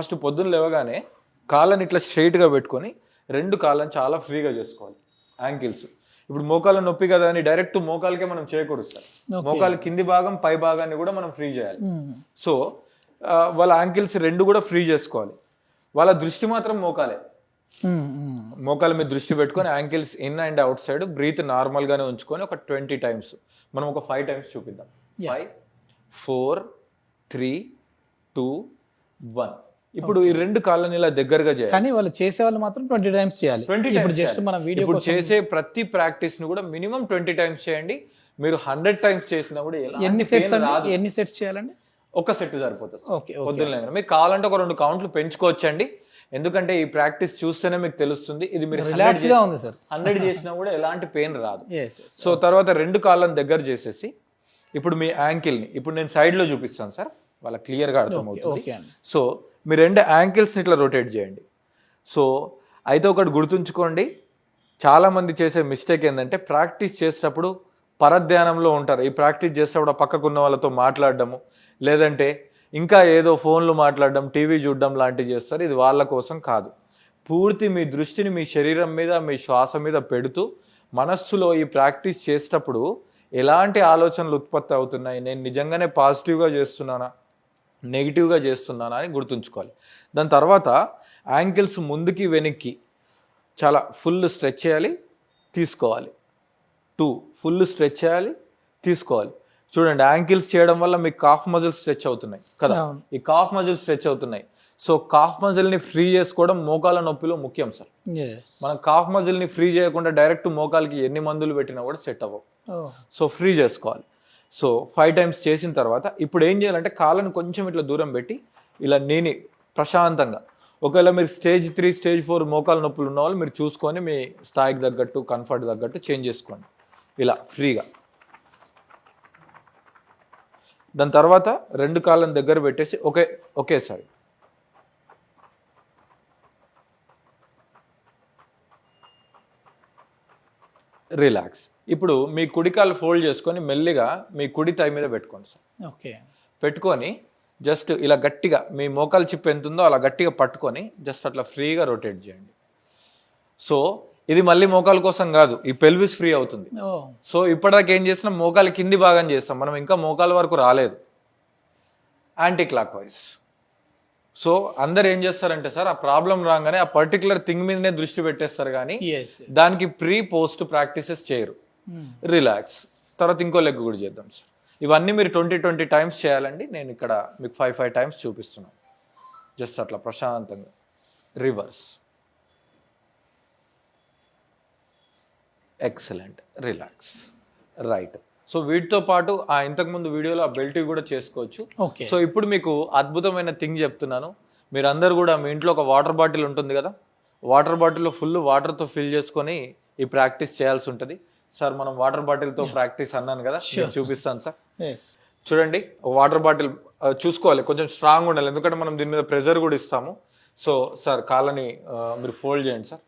First పొద్దున్న లేవగానే కాళ్ళని ఇట్లా స్ట్రైట్గా పెట్టుకొని రెండు కాళ్ళని చాలా ఫ్రీగా చేసుకోవాలి. యాంకిల్స్ ఇప్పుడు మోకాళ్ళ నొప్పి కదా అని డైరెక్ట్ మోకాలకే మనం చేయకూడదు సార్. మోకాలు కింది భాగం పై భాగాన్ని కూడా మనం ఫ్రీ చేయాలి. సో వాళ్ళ యాంకిల్స్ రెండు కూడా ఫ్రీ చేసుకోవాలి. వాళ్ళ దృష్టి మాత్రం మోకాలే. మోకాల మీద దృష్టి పెట్టుకొని ankles in and out side breathe normal గానే ఉంచుకొని ఒక ట్వంటీ టైమ్స్ మనం ఒక ఫైవ్ టైమ్స్ చూపిద్దాం. Five four three two one ఇప్పుడు ఈ రెండు కాళ్ళని ఇలా దగ్గరగా చేయాలి. కానీ వాళ్ళు చేసే వాళ్ళు మాత్రం ట్వంటీ టైమ్స్ చేయాలి. ట్వంటీ ఇప్పుడు జస్ట్ మన వీడియో ఇప్పుడు చేసే ప్రతి ప్రాక్టీస్ని కూడా మినిమం ట్వంటీ టైమ్స్ చేయండి. మీరు హండ్రెడ్ టైమ్స్ చేసినా కూడా ఎన్ని సెట్స్ ఎన్ని సెట్స్ చేయాలండి? ఒక సెట్ సరిపోతుంది. ఓకే పొద్దున్న కావాలంటే ఒక రెండు కౌంట్లు పెంచుకోవచ్చండి. ఎందుకంటే ఈ ప్రాక్టీస్ చూస్తేనే మీకు తెలుస్తుంది. ఇది మీరు రిలాక్స్గా ఉంది సార్. హండ్రెడ్ చేసినా కూడా ఎలాంటి పెయిన్ రాదు. సో తర్వాత రెండు కాళ్ళని దగ్గర చేసేసి ఇప్పుడు మీ యాంకిల్ని ఇప్పుడు నేను సైడ్లో చూపిస్తాను సార్. వాళ్ళ క్లియర్గా అర్థమవుతుంది. సో మీ రెండు యాంకిల్స్ని ఇట్లా రొటేట్ చేయండి. సో అయితే ఒకటి గుర్తుంచుకోండి. చాలామంది చేసే మిస్టేక్ ఏంటంటే ప్రాక్టీస్ చేసేటప్పుడు పరధ్యానంలో ఉంటారు. ఈ ప్రాక్టీస్ చేసేటప్పుడు పక్కకున్న వాళ్ళతో మాట్లాడడము లేదంటే ఇంకా ఏదో ఫోన్లు మాట్లాడడం టీవీ చూడడం లాంటివి చేస్తారు. ఇది వాళ్ళ కోసం కాదు. పూర్తి మీ దృష్టిని మీ శరీరం మీద మీ శ్వాస మీద పెడుతూ మనస్సులో ఈ ప్రాక్టీస్ చేసేటప్పుడు ఎలాంటి ఆలోచనలు ఉత్పత్తి అవుతున్నాయి? నేను నిజంగానే పాజిటివ్గా చేస్తున్నానా? నెగిటివ్గా చేస్తున్నానా అని గుర్తుంచుకోవాలి. దాని తర్వాత యాంకిల్స్ ముందుకి వెనక్కి చాలా ఫుల్ స్ట్రెచ్ చేయాలి తీసుకోవాలి. టూ ఫుల్ స్ట్రెచ్ చేయాలి తీసుకోవాలి. చూడండి యాంకిల్స్ చేయడం వల్ల మీ కాఫ్ మజిల్స్ స్ట్రెచ్ అవుతున్నాయి కదా. ఈ కాఫ్ మజిల్స్ స్ట్రెచ్ అవుతున్నాయి. సో కాఫ్ మజిల్ని ఫ్రీ చేసుకోవడం మోకాల నొప్పిలో ముఖ్యం సార్. మనం కాఫ్ మజిల్ని ఫ్రీ చేయకుండా డైరెక్ట్ మోకాలకి ఎన్ని మందులు పెట్టినా కూడా సెట్ అవ్వవు. సో ఫ్రీ చేసుకోవాలి. సో ఫైవ్ టైమ్స్ చేసిన తర్వాత ఇప్పుడు ఏం చేయాలంటే కాళ్ళని కొంచెం ఇట్లా దూరం పెట్టి ఇలా నేని ప్రశాంతంగా. ఒకవేళ మీరు స్టేజ్ త్రీ స్టేజ్ ఫోర్ మోకాలు నొప్పులు ఉన్న వాళ్ళు మీరు చూసుకొని మీ స్థాయికి తగ్గట్టు కంఫర్ట్ తగ్గట్టు చేంజ్ చేసుకోండి. ఇలా ఫ్రీగా. దాని తర్వాత రెండు కాళ్ళని దగ్గర పెట్టేసి ఒకే ఒకేసారి. రిలాక్స్. ఇప్పుడు మీ కుడి కాలు ఫోల్డ్ చేసుకొని మెల్లిగా మీ కుడి తై మీద పెట్టుకోండి సార్. ఓకే. పెట్టుకొని జస్ట్ ఇలా గట్టిగా మీ మోకాలు చిప్ ఎంత ఉందో అలా గట్టిగా పట్టుకొని జస్ట్ అట్లా ఫ్రీగా రొటేట్ చేయండి. సో ఇది మళ్ళీ మోకాల కోసం కాదు ఈ పెల్విస్ ఫ్రీ అవుతుంది. సో ఇప్పటిదాకా ఏం చేసినా మోకాలు కింది భాగం చేస్తాం. మనం ఇంకా మోకాల వరకు రాలేదు. యాంటీ క్లాక్ వైజ్ సో అందరు ఏం చేస్తారంటే సార్ ఆ ప్రాబ్లం రాగానే ఆ పర్టికులర్ థింగ్ మీదనే దృష్టి పెట్టేస్తారు కానీ దానికి ప్రీ పోస్ట్ ప్రాక్టీసెస్ చేయరు. రిలాక్స్ తర్వాత ఇంకో లెగ్ కూడా చేద్దాం సార్. ఇవన్నీ మీరు ట్వంటీ ట్వంటీ టైమ్స్ చేయాలండి. నేను ఇక్కడ మీకు ఫైవ్ ఫైవ్ టైమ్స్ చూపిస్తున్నాను. జస్ట్ అట్లా ప్రశాంతంగా. Reverse excellent relax right so వీటితో పాటు ఆ ఇంతకుముందు వీడియోలో ఆ బెల్ట్ కూడా చేసుకోవచ్చు. సో ఇప్పుడు మీకు అద్భుతమైన థింగ్ చెప్తున్నాను. మీరందరూ కూడా మీ ఇంట్లో ఒక వాటర్ బాటిల్ ఉంటుంది కదా? వాటర్ బాటిల్లో ఫుల్ వాటర్తో ఫిల్ చేసుకొని ఈ ప్రాక్టీస్ చేయాల్సి ఉంటుంది. సార్ మనం వాటర్ బాటిల్తో ప్రాక్టీస్ అన్నాను కదా? చూపిస్తాను సార్. చూడండి వాటర్ బాటిల్ చూసుకోవాలి. కొంచెం స్ట్రాంగ్ ఉండాలి. ఎందుకంటే మనం దీని మీద ప్రెజర్ కూడా ఇస్తాము. సో సార్ కాళ్ళని మీరు ఫోల్డ్ చేయండి సార్.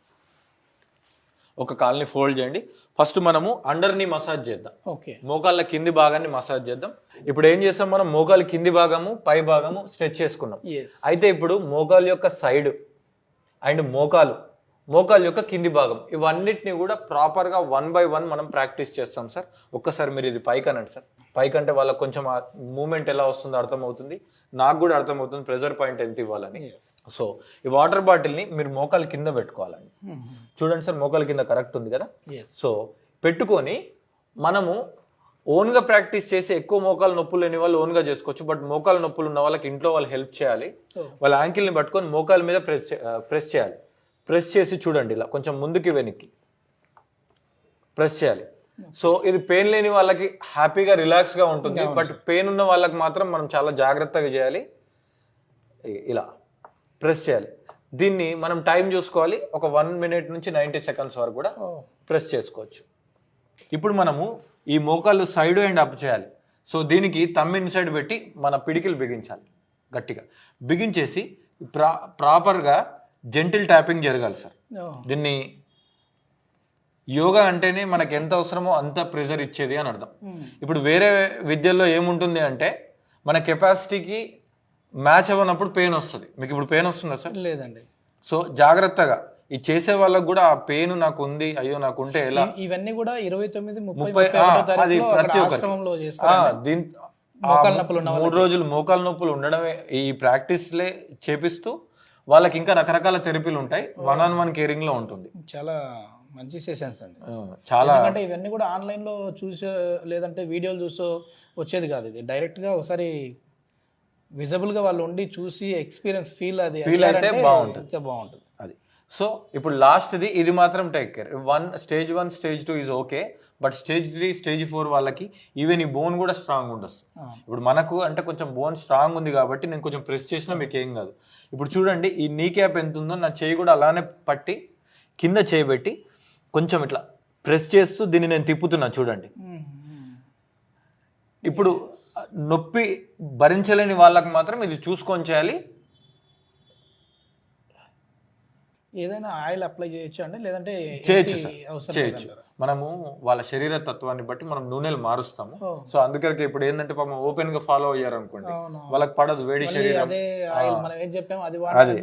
ఒక కాళ్ళని ఫోల్డ్ చేయండి. ఫస్ట్ మనము అండర్ని మసాజ్ చేద్దాం. ఓకే మోకాళ్ళ కింది భాగాన్ని మసాజ్ చేద్దాం. ఇప్పుడు ఏం చేస్తాం మనం? మోకాళ్ళ కింది భాగము పై భాగము స్ట్రెచ్ చేసుకున్నాం. అయితే ఇప్పుడు మోకాలు యొక్క సైడ్ అండ్ మోకాలు మోకాలు యొక్క కింది భాగం ఇవన్నిటిని కూడా ప్రాపర్గా వన్ బై వన్ మనం ప్రాక్టీస్ చేస్తాం సార్ ఒక్కసారి మీరు ఇది పైకి అనండి సార్ పైకి అంటే వాళ్ళకి కొంచెం మూమెంట్ ఎలా వస్తుందో అర్థమవుతుంది. నాకు కూడా అర్థమవుతుంది ప్రెజర్ పాయింట్ ఎంత ఇవ్వాలని. సో ఈ వాటర్ బాటిల్ని మీరు మోకాలు కింద పెట్టుకోవాలండి. చూడండి సార్ మోకాలు కింద కరెక్ట్ ఉంది కదా? సో పెట్టుకొని మనము ఓన్గా ప్రాక్టీస్ చేసి ఎక్కువ మోకాలు నొప్పులు లేని వాళ్ళు ఓన్గా చేసుకోవచ్చు. బట్ మోకాలు నొప్పులు ఉన్న వాళ్ళకి ఇంట్లో వాళ్ళు హెల్ప్ చేయాలి. Oh. వాళ్ళ యాంకిల్ని పట్టుకొని మోకాల మీద ప్రెస్ ప్రెస్ చేయాలి. ప్రెస్ చేసి చూడండి ఇలా కొంచెం ముందుకి వెనక్కి. ప్రెస్ చేయాలి. సో ఇది పెయిన్ లేని వాళ్ళకి హ్యాపీగా రిలాక్స్గా ఉంటుంది. బట్ పెయిన్ ఉన్న వాళ్ళకి మాత్రం మనం చాలా జాగ్రత్తగా చేయాలి. ఇలా ప్రెస్ చేయాలి. దీన్ని మనం టైం చూసుకోవాలి. ఒక వన్ మినిట్ నుంచి నైంటీ సెకండ్స్ వరకు కూడా ప్రెస్ చేసుకోవచ్చు. ఇప్పుడు మనము ఈ మోకాళ్ళు సైడ్ అండ్ అప్ చేయాలి. సో దీనికి తమ్మి ఇన్సైడ్ పెట్టి మన పిడికిలు బిగించాలి. గట్టిగా. బిగించేసి ప్రా ప్రాపర్గా జెంటిల్ ట్యాపింగ్ జరగాలి సార్ దీన్ని యోగా అంటేనే మనకి ఎంత అవసరమో అంత ప్రెజర్ ఇచ్చేది అని అర్థం. ఇప్పుడు వేరే విద్యల్లో ఏముంటుంది అంటే మన కెపాసిటీకి మ్యాచ్ అవ్వనప్పుడు పెయిన్ వస్తుంది. మీకు ఇప్పుడు పెయిన్ వస్తుందా సార్? లేదండి. సో జాగ్రత్తగా ఈ చేసే వాళ్ళకు కూడా ఆ పెయిన్ నాకు ఉంది అయ్యో నాకు ఉంటే ఎలా? ఇవన్నీ కూడా ఇరవై తొమ్మిది ముప్పై అది ప్రతి ఉన్న మూడు రోజులు మోకాలు నొప్పులు ఉండడమే ఈ ప్రాక్టీస్లే చేపిస్తూ వాళ్ళకి ఇంకా రకరకాల థెరపీలు ఉంటాయి. వన్ ఆన్ వన్ కేరింగ్లో ఉంటుంది. చాలా మంచి సెషన్స్ అండి. చాలా ఎందుకంటే ఇవన్నీ కూడా ఆన్లైన్లో చూసే లేదంటే వీడియోలు చూసో వచ్చేది కాదు ఇది. డైరెక్ట్గా ఒకసారి విజిబుల్గా వాళ్ళు ఉండి చూసి ఎక్స్పీరియన్స్ ఫీల్ అది Feel అయితే బాగుంటుంది. ఇంకా బాగుంటుంది. అది. సో ఇప్పుడు లాస్ట్ది ఇది మాత్రం take care one stage one stage two is okay but stage three stage four వాళ్ళకి ఈవెన్ ఈ బోన్ కూడా స్ట్రాంగ్ ఉండదు ఆ. ఇప్పుడు మనకు అంటే కొంచెం బోన్ స్ట్రాంగ్ ఉంది కాబట్టి నేను కొంచెం ప్రెస్ చేసినా మీకు ఏం కాదు. ఇప్పుడు చూడండి ఈ నీ క్యాప్ ఎంత ఉందో నా చేయి కూడా అలానే పట్టి కింద చేయబెట్టి కొంచెం ఇట్లా ప్రెస్ చేస్తూ దీన్ని నేను తిప్పుతున్నా చూడండి. ఇప్పుడు నొప్పి భరించలేని వాళ్ళకి మాత్రం ఇది చూసుకొని చేయాలి. ఏదైనా ఆయిల్ అప్లై చేయొచ్చు అండి లేదంటే చేయొచ్చు చేయొచ్చు? మనము వాళ్ళ శరీర తత్వాన్ని బట్టి మనం నూనెలు మారుస్తాము. సో అందుకని ఇప్పుడు ఏంటంటే పాపం ఓపెన్గా ఫాలో అయ్యారు అనుకోండి. వాళ్ళకి పడదు వేడి శరీరం. అవుతుంది.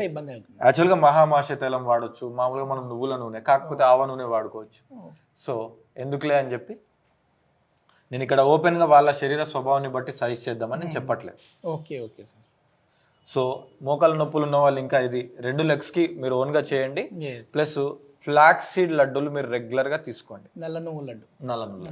యాక్చువల్గా మహామాష తైలం వాడొచ్చు మామూలుగా మనం నువ్వుల నూనె కాకపోతే ఆవ నూనె వాడుకోవచ్చు. సో ఎందుకులే అని చెప్పి నేను ఇక్కడ ఓపెన్గా వాళ్ళ శరీర స్వభావాన్ని బట్టి సైజ్ చేద్దామని నేను చెప్పట్లేదు. Okay okay sir. సో మోకాల నొప్పులు ఉన్న వాళ్ళు ఇంకా ఇది రెండు లెగ్స్కి మీరు ఓన్గా చేయండి ప్లస్ ఫ్లాక్స్ సీడ్ లడ్డూలు మీరు రెగ్యులర్గా తీసుకోండి. నల్ల నువ్వుల లడ్డు. నల్ల నువ్వులు